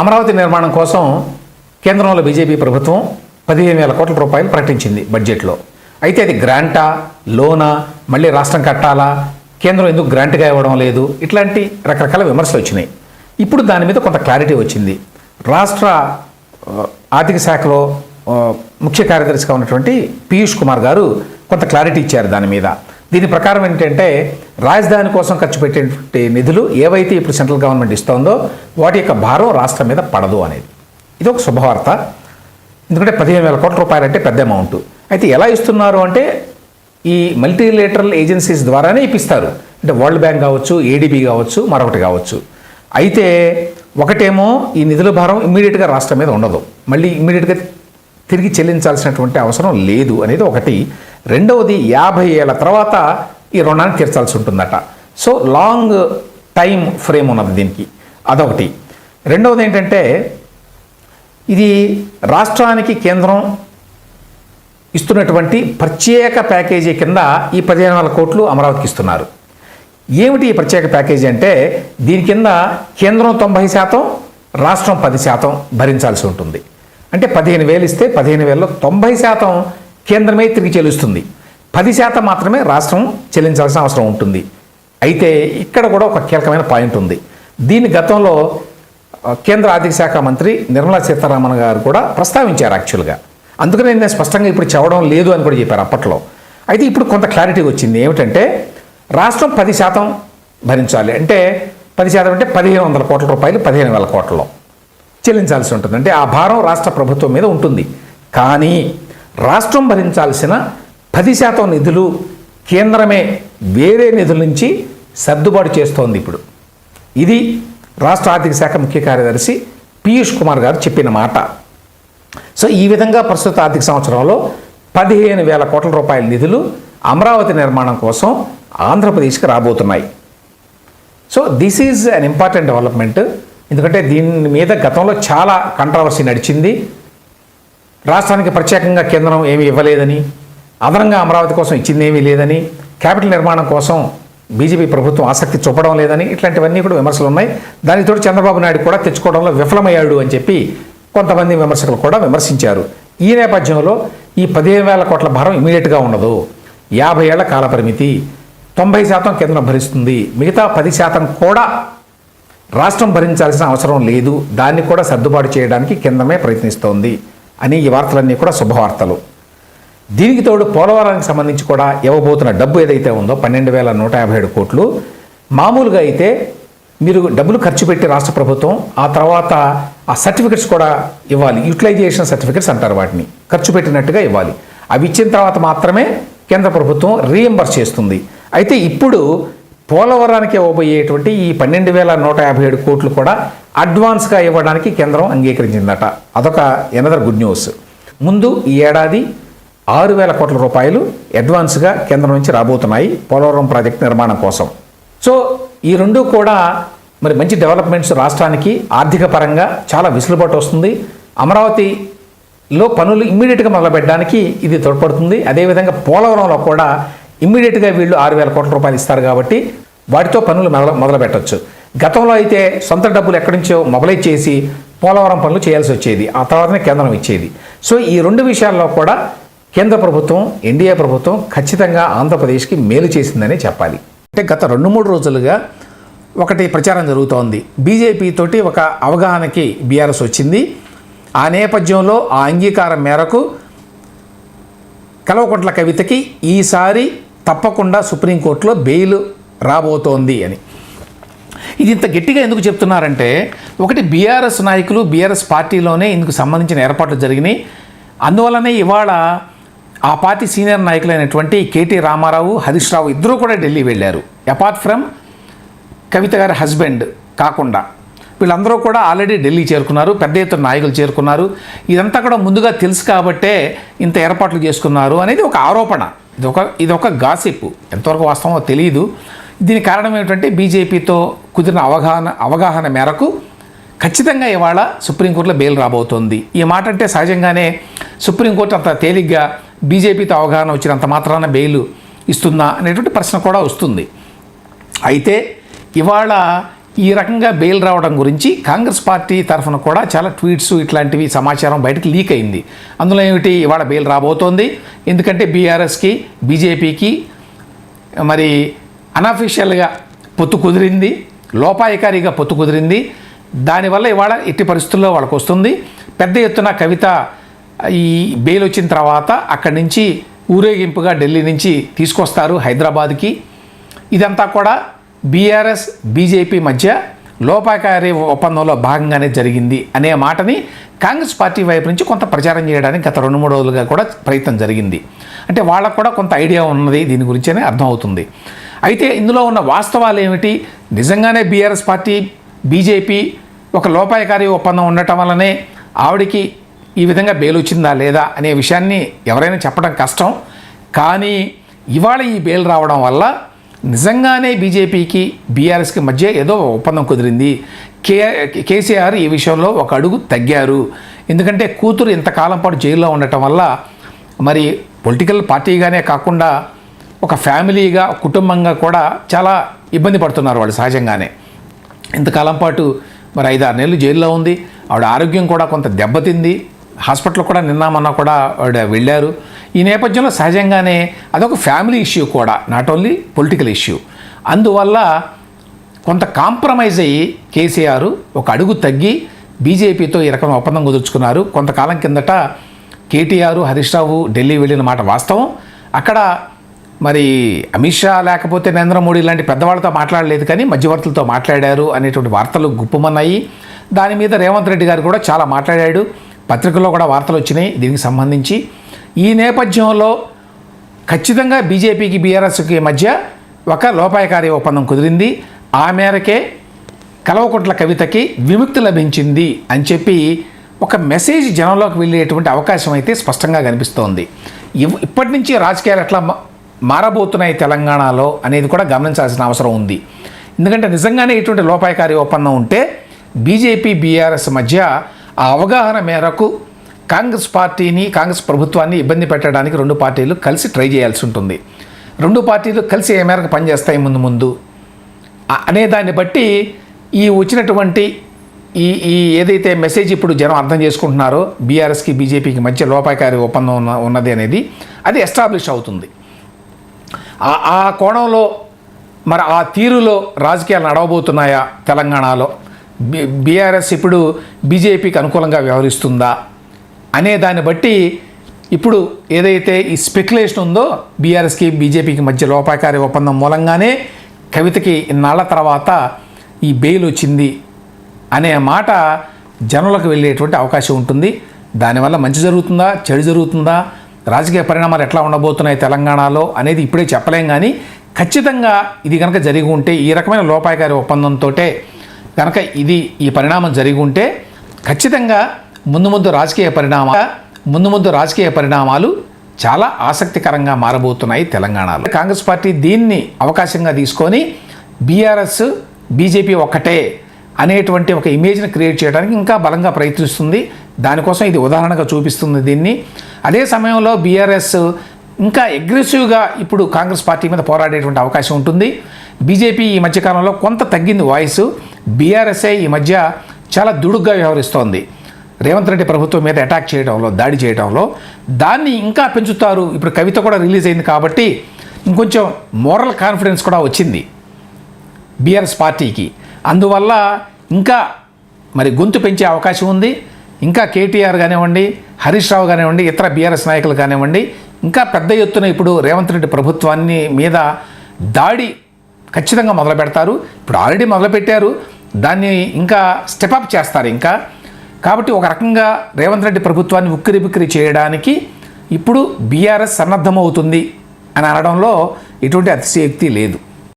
అమరావతి నిర్మాణం కోసం కేంద్రంలో బీజేపీ ప్రభుత్వం పదిహేను వేల కోట్ల రూపాయలు ప్రకటించింది బడ్జెట్లో. అయితే అది గ్రాంటా లోనా మళ్ళీ రాష్ట్రం కట్టాలా కేంద్రం ఎందుకు గ్రాంట్గా ఇవ్వడం లేదు ఇట్లాంటి రకరకాల విమర్శలు వచ్చినాయి. ఇప్పుడు దాని మీద కొంత క్లారిటీ వచ్చింది. రాష్ట్ర ఆర్థిక శాఖలో ముఖ్య కార్యదర్శిగా ఉన్నటువంటి పీయూష్ కుమార్ గారు కొంత క్లారిటీ ఇచ్చారు దాని మీద. దీని ప్రకారం ఏంటంటే రాజధాని కోసం ఖర్చు పెట్టేటువంటి నిధులు ఏవైతే ఇప్పుడు సెంట్రల్ గవర్నమెంట్ ఇస్తోందో వాటి యొక్క భారం రాష్ట్రం మీద పడదు అనేది. ఇది ఒక శుభవార్త. ఎందుకంటే పదిహేను వేల కోట్ల రూపాయలు అంటే పెద్ద అమౌంట్. అయితే ఎలా ఇస్తున్నారు అంటే ఈ మల్టీలేటరల్ ఏజెన్సీస్ ద్వారానే ఇప్పిస్తారు. అంటే వరల్డ్ బ్యాంక్ కావచ్చు ఏడీబీ కావచ్చు మరొకటి కావచ్చు. అయితే ఒకటేమో ఈ నిధుల భారం ఇమ్మీడియట్గా రాష్ట్రం మీద ఉండదు. మళ్ళీ ఇమ్మీడియట్గా తిరిగి చెల్లించాల్సినటువంటి అవసరం లేదు అనేది ఒకటి. రెండవది యాభై ఏళ్ళ తర్వాత ఈ రుణాన్ని తీర్చాల్సి ఉంటుందట. సో లాంగ్ టైం ఫ్రేమ్ ఉన్నది దీనికి. అదొకటి. రెండవది ఏంటంటే ఇది రాష్ట్రానికి కేంద్రం ఇస్తున్నటువంటి ప్రత్యేక ప్యాకేజీ కింద ఈ పదిహేను వేల కోట్లు అమరావతికి ఇస్తున్నారు. ఏమిటి ఈ ప్రత్యేక ప్యాకేజీ అంటే దీని కింద కేంద్రం తొంభై శాతం రాష్ట్రం పది శాతం భరించాల్సి ఉంటుంది. అంటే పదిహేను వేలు ఇస్తే పదిహేను వేలలో తొంభై శాతం కేంద్రమే తిరిగి చెల్లిస్తుంది. పది శాతం మాత్రమే రాష్ట్రం చెల్లించాల్సిన అవసరం ఉంటుంది. అయితే ఇక్కడ కూడా ఒక కీలకమైన పాయింట్ ఉంది. దీని గతంలో కేంద్ర ఆర్థిక శాఖ మంత్రి నిర్మలా సీతారామన్ గారు కూడా ప్రస్తావించారు యాక్చువల్గా. అందుకనే నేను స్పష్టంగా ఇప్పుడు చెప్పడం లేదు అని కూడా చెప్పారు అప్పట్లో. అయితే ఇప్పుడు కొంత క్లారిటీ వచ్చింది. ఏమిటంటే రాష్ట్రం పది శాతం భరించాలి. అంటే పది శాతం అంటే పదిహేను వందల కోట్ల రూపాయలు పదిహేను వేల కోట్లలో చెల్లించాల్సి ఉంటుంది. అంటే ఆ భారం రాష్ట్ర ప్రభుత్వం మీద ఉంటుంది. కానీ రాష్ట్రం భరించాల్సిన పది శాతం నిధులు కేంద్రమే వేరే నిధుల నుంచి సర్దుబాటు చేస్తోంది ఇప్పుడు. ఇది రాష్ట్ర ఆర్థిక శాఖ ముఖ్య కార్యదర్శి పీయూష్ కుమార్ గారు చెప్పిన మాట. సో ఈ విధంగా ప్రస్తుత ఆర్థిక సంవత్సరంలో పదిహేను వేల కోట్ల రూపాయల నిధులు అమరావతి నిర్మాణం కోసం ఆంధ్రప్రదేశ్కి రాబోతున్నాయి. So this is an important development ఎందుకంటే దీని మీద గతంలో చాలా కంట్రవర్సీ నడిచింది. రాష్ట్రానికి ప్రత్యేకంగా కేంద్రం ఏమీ ఇవ్వలేదని అదనంగా అమరావతి కోసం ఇచ్చింది ఏమీ లేదని క్యాపిటల్ నిర్మాణం కోసం బీజేపీ ప్రభుత్వం ఆసక్తి చూపడం లేదని ఇట్లాంటివన్నీ కూడా విమర్శలు ఉన్నాయి. దానితో చంద్రబాబు నాయుడు కూడా తెచ్చుకోవడంలో విఫలమయ్యాడు అని చెప్పి కొంతమంది విమర్శకులు కూడా విమర్శించారు. ఈ నేపథ్యంలో ఈ పదిహేను వేల కోట్ల భారం ఇమీడియట్గా ఉండదు. యాభై ఏళ్ళ కాల పరిమితి తొంభై శాతం కేంద్రం భరిస్తుంది. మిగతా పది శాతం కూడా రాష్ట్రం భరించాల్సిన అవసరం లేదు. దాన్ని కూడా సర్దుబాటు చేయడానికి కేంద్రమే ప్రయత్నిస్తోంది. అని ఈ వార్తలన్నీ కూడా శుభవార్తలు. దీనికి తోడు పోలవరానికి సంబంధించి కూడా ఇవ్వబోతున్న డబ్బు ఏదైతే ఉందో పన్నెండు వేల నూట యాభై ఏడు కోట్లు. మామూలుగా అయితే మీరు డబ్బులు ఖర్చు పెట్టి రాష్ట్ర ప్రభుత్వం ఆ తర్వాత ఆ సర్టిఫికెట్స్ కూడా ఇవ్వాలి. యూటిలైజేషన్ సర్టిఫికెట్స్ అంటారు వాటిని. ఖర్చు పెట్టినట్టుగా ఇవ్వాలి. అవి ఇచ్చిన తర్వాత మాత్రమే కేంద్ర ప్రభుత్వం రీఎంబర్స్ చేస్తుంది. అయితే ఇప్పుడు పోలవరానికి ఇవ్వబోయేటువంటి ఈ పన్నెండు వేల నూట యాభై ఏడు కోట్లు కూడా అడ్వాన్స్గా ఇవ్వడానికి కేంద్రం అంగీకరించిందట. అదొక ఎనదర్ గుడ్ న్యూస్ ముందు ఈ ఏడాది ఆరు వేల కోట్ల రూపాయలు అడ్వాన్స్గా కేంద్రం నుంచి రాబోతున్నాయి పోలవరం ప్రాజెక్ట్ నిర్మాణం కోసం. సో ఈ రెండు కూడా మరి మంచి డెవలప్మెంట్స్ రాష్ట్రానికి ఆర్థిక పరంగా చాలా విసులుబాటు వస్తుంది. అమరావతిలో పనులు ఇమ్మీడియట్గా మొదలుపెట్టడానికి ఇది తోడ్పడుతుంది. అదేవిధంగా పోలవరంలో కూడా ఇమ్మీడియట్గా వీళ్ళు ఆరు వేల కోట్ల రూపాయలు ఇస్తారు కాబట్టి వాటితో పనులు మొదలు మొదలు పెట్టచ్చు గతంలో అయితే సొంత డబ్బులు ఎక్కడి నుంచో మొబలైజ్ చేసి పోలవరం పనులు చేయాల్సి వచ్చేది. ఆ తర్వాతనే కేంద్రం ఇచ్చేది. సో ఈ రెండు విషయాల్లో కూడా కేంద్ర ప్రభుత్వం ఎన్డీఏ ప్రభుత్వం ఖచ్చితంగా ఆంధ్రప్రదేశ్కి మేలు చేసిందనే చెప్పాలి. అంటే గత రెండు మూడు రోజులుగా ఒకటి ప్రచారం జరుగుతోంది. బీజేపీ తోటి ఒక అవగాహనకి బీఆర్ఎస్ వచ్చింది. ఆ నేపథ్యంలో ఆ అంగీకారం మేరకు కలవకుంట్ల కవితకి ఈసారి తప్పకుండా సుప్రీంకోర్టులో బెయిల్ రాబోతోంది అని. ఇది ఇంత గట్టిగా ఎందుకు చెప్తున్నారంటే ఒకటి బీఆర్ఎస్ నాయకులు బీఆర్ఎస్ పార్టీలోనే ఇందుకు సంబంధించిన ఏర్పాట్లు జరిగినాయి. అందువలనే ఇవాళ ఆ పార్టీ సీనియర్ నాయకులైనటువంటి కేటీ రామారావు హరీష్ రావు ఇద్దరూ కూడా ఢిల్లీ వెళ్ళారు. అపార్ట్ ఫ్రమ్ కవిత గారి హస్బెండ్ కాకుండా. వీళ్ళందరూ కూడా ఆల్రెడీ ఢిల్లీ చేరుకున్నారు పెద్ద ఎత్తున నాయకులు చేరుకున్నారు. ఇదంతా కూడా ముందుగా తెలుసు కాబట్టే ఇంత ఏర్పాట్లు చేసుకున్నారు అనేది ఒక ఆరోపణ. ఇది ఒక ఇది ఒక గాసిప్. ఎంతవరకు వాస్తవమో తెలియదు దీని కారణం ఏమిటంటే బీజేపీతో కుదిరిన అవగాహన అవగాహన మేరకు ఖచ్చితంగా ఇవాళ సుప్రీంకోర్టులో బెయిల్ రాబోతోంది. ఈ మాట అంటే సహజంగానే సుప్రీంకోర్టు అంత తేలిగ్గా బీజేపీతో అవగాహన వచ్చినంత మాత్రాన బెయిల్ ఇస్తుందా అనేటువంటి ప్రశ్న కూడా వస్తుంది. అయితే ఇవాళ ఈ రకంగా బెయిల్ రావడం గురించి కాంగ్రెస్ పార్టీ తరఫున కూడా చాలా ట్వీట్స్ ఇట్లాంటివి సమాచారం బయటకు లీక్ అయింది. అందులో ఏమిటి? ఇవాళ బెయిల్ రాబోతోంది. ఎందుకంటే బీఆర్ఎస్కి బీజేపీకి మరి అనఫీషియల్గా పొత్తు కుదిరింది లోపాయకారిగా పొత్తు కుదిరింది. దానివల్ల ఇవాళ ఎట్టి పరిస్థితుల్లో వాళ్ళకు వస్తుంది. పెద్ద ఎత్తున కవిత ఈ బెయిల్ వచ్చిన తర్వాత అక్కడి నుంచి ఊరేగింపుగా ఢిల్లీ నుంచి తీసుకొస్తారు హైదరాబాద్కి. ఇదంతా కూడా బీఆర్ఎస్ బీజేపీ మధ్య లోపాకారి ఒప్పందంలో భాగంగానే జరిగింది అనే మాటని కాంగ్రెస్ పార్టీ వైపు నుంచి కొంత ప్రచారం చేయడానికి గత రెండు మూడు రోజులుగా కూడా ప్రయత్నం జరిగింది. అంటే వాళ్ళకు కూడా కొంత ఐడియా ఉన్నది దీని గురించనే అర్థమవుతుంది. అయితే ఇందులో ఉన్న వాస్తవాలు ఏమిటి? నిజంగానే బీఆర్ఎస్ పార్టీ బీజేపీ ఒక లోపాయకారి ఒప్పందం ఉండటం వల్లనే ఆవిడికి ఈ విధంగా బెయిల్ వచ్చిందా లేదా అనే విషయాన్ని ఎవరైనా చెప్పడం కష్టం. కానీ ఇవాళ ఈ బెయిల్ రావడం వల్ల నిజంగానే బీజేపీకి బీఆర్ఎస్కి మధ్య ఏదో ఒప్పందం కుదిరింది. కే కేసీఆర్ ఈ విషయంలో ఒక అడుగు తగ్గారు. ఎందుకంటే కూతురు ఇంతకాలం పాటు జైల్లో ఉండటం వల్ల మరి పొలిటికల్ పార్టీగానే కాకుండా ఒక ఫ్యామిలీగా కుటుంబంగా కూడా చాలా ఇబ్బంది పడుతున్నారు వాళ్ళు సహజంగానే. ఇంతకాలం పాటు మరి ఐదారు నెలలు జైల్లో ఉంది. ఆవిడ ఆరోగ్యం కూడా కొంత దెబ్బతింది. హాస్పిటల్ కూడా నిన్న మొన్న కూడా వెళ్ళారు. ఈ నేపథ్యంలో సహజంగానే అదొక ఫ్యామిలీ ఇష్యూ కూడా నాట్ ఓన్లీ పొలిటికల్ ఇష్యూ. అందువల్ల కొంత కాంప్రమైజ్ అయ్యి కేసీఆర్ ఒక అడుగు తగ్గి బీజేపీతో ఈ రకమైన ఒప్పందం కుదుర్చుకున్నారు. కొంతకాలం కిందట కేటీఆర్ హరీష్ రావు ఢిల్లీ వెళ్ళిన మాట వాస్తవం. అక్కడ మరి అమిత్ షా లేకపోతే నరేంద్ర మోడీ లాంటి పెద్దవాళ్ళతో మాట్లాడలేదు కానీ మధ్యవర్తులతో మాట్లాడారు అనేటువంటి వార్తలు గుప్పమన్నాయి. దాని మీద రేవంత్ రెడ్డి గారు కూడా చాలా మాట్లాడాడు. పత్రికల్లో కూడా వార్తలు వచ్చినాయి. దీనికి సంబంధించి ఈ నేపథ్యంలో ఖచ్చితంగా బీజేపీకి బీఆర్ఎస్కి మధ్య ఒక లోపాయకారి ఒప్పందం కుదిరింది. ఆ మేరకే కలవకుట్ల కవితకి విముక్తి లభించింది అని చెప్పి ఒక మెసేజ్ జనంలోకి వెళ్ళేటువంటి అవకాశం అయితే స్పష్టంగా కనిపిస్తోంది. ఇప్పటి నుంచి రాజకీయాలు ఎట్లా మారబోతున్నాయి తెలంగాణలో అనేది కూడా గమనించాల్సిన అవసరం ఉంది. ఎందుకంటే నిజంగానే ఇటువంటి లోపాయకారి ఒప్పందం ఉంటే బీజేపీ బీఆర్ఎస్ మధ్య ఆ అవగాహన మేరకు కాంగ్రెస్ పార్టీని కాంగ్రెస్ ప్రభుత్వాన్ని ఇబ్బంది పెట్టడానికి రెండు పార్టీలు కలిసి ట్రై చేయాల్సి ఉంటుంది. రెండు పార్టీలు కలిసి ఏ మేరకు పనిచేస్తాయి ముందు ముందు? అనే దాన్ని బట్టి ఈ వచ్చినటువంటి ఈ ఈ ఏదైతే మెసేజ్ ఇప్పుడు జనం అర్థం చేసుకుంటున్నారో బీఆర్ఎస్కి బీజేపీకి మధ్య లోపాయకారి ఒప్పందం ఉన్న ఉన్నది అనేది అది ఎస్టాబ్లిష్ అవుతుంది. ఆ- ఆ కోణంలో మరి ఆ తీరులో రాజకీయాలు నడవబోతున్నాయా తెలంగాణలో? బీఆర్ఎస్ ఇప్పుడు బీజేపీకి అనుకూలంగా వ్యవహరిస్తుందా అనే దాన్ని బట్టి ఇప్పుడు ఏదైతే ఈ స్పెక్యులేషన్ ఉందో బీఆర్ఎస్కి బీజేపీకి మధ్య లోపాకారి ఒప్పందం మూలంగానే కవితకి ఇన్నాళ్ళ తర్వాత ఈ బెయిల్ వచ్చింది అనే మాట జనంలోకి వెళ్ళేటువంటి అవకాశం ఉంటుంది. దానివల్ల మంచి జరుగుతుందా? చెడు జరుగుతుందా? రాజకీయ పరిణామాలు ఎట్లా ఉండబోతున్నాయి తెలంగాణలో అనేది ఇప్పుడే చెప్పలేం కానీ ఖచ్చితంగా ఇది కనుక జరిగి ఉంటే ఈ రకమైన లోపాయకారి ఒప్పందంతో కనుక ఇది ఈ పరిణామం జరిగి ఉంటే ఖచ్చితంగా ముందు ముందు రాజకీయ పరిణామ ముందు ముందు రాజకీయ పరిణామాలు చాలా ఆసక్తికరంగా మారబోతున్నాయి తెలంగాణలో. కాంగ్రెస్ పార్టీ దీన్ని అవకాశంగా తీసుకొని బీఆర్ఎస్ బీజేపీ ఒక్కటే అనేటువంటి ఒక ఇమేజ్ని క్రియేట్ చేయడానికి ఇంకా బలంగా ప్రయత్నిస్తుంది. దానికోసం ఇది ఉదాహరణగా చూపిస్తుంది దీన్ని. అదే సమయంలో బీఆర్ఎస్ ఇంకా అగ్రెసివ్గా ఇప్పుడు కాంగ్రెస్ పార్టీ మీద పోరాడేటువంటి అవకాశం ఉంటుంది. బీజేపీ ఈ మధ్యకాలంలో కొంత తగ్గింది వాయిస్ బీఆర్ఎస్ఏ ఈ మధ్య చాలా దుడుగ్గా వ్యవహరిస్తోంది. రేవంత్ రెడ్డి ప్రభుత్వం మీద అటాక్ చేయడంలో దాడి చేయడంలో దాన్ని ఇంకా పెంచుతారు. ఇప్పుడు కవిత కూడా రిలీజ్ అయింది కాబట్టి ఇంకొంచెం మోరల్ కాన్ఫిడెన్స్ కూడా వచ్చింది బీఆర్ఎస్ పార్టీకి. అందువల్ల ఇంకా మరి గొంతు పెంచే అవకాశం ఉంది. ఇంకా కేటీఆర్ కానివ్వండి హరీష్ రావు కానివ్వండి ఇతర బీఆర్ఎస్ నాయకులు కానివ్వండి ఇంకా పెద్ద ఎత్తున ఇప్పుడు రేవంత్ రెడ్డి ప్రభుత్వాన్ని మీద దాడి ఖచ్చితంగా మొదలు పెడతారు ఇప్పుడు ఆల్రెడీ మొదలుపెట్టారు. దాన్ని ఇంకా స్టెపప్ చేస్తారు ఇంకా. కాబట్టి ఒక రకంగా రేవంత్ రెడ్డి ప్రభుత్వాన్ని ఉక్కిరి బిక్కిరి చేయడానికి ఇప్పుడు బీఆర్ఎస్ సన్నద్ధమవుతుంది అని అనడంలో ఎటువంటి అతిశయోక్తి లేదు.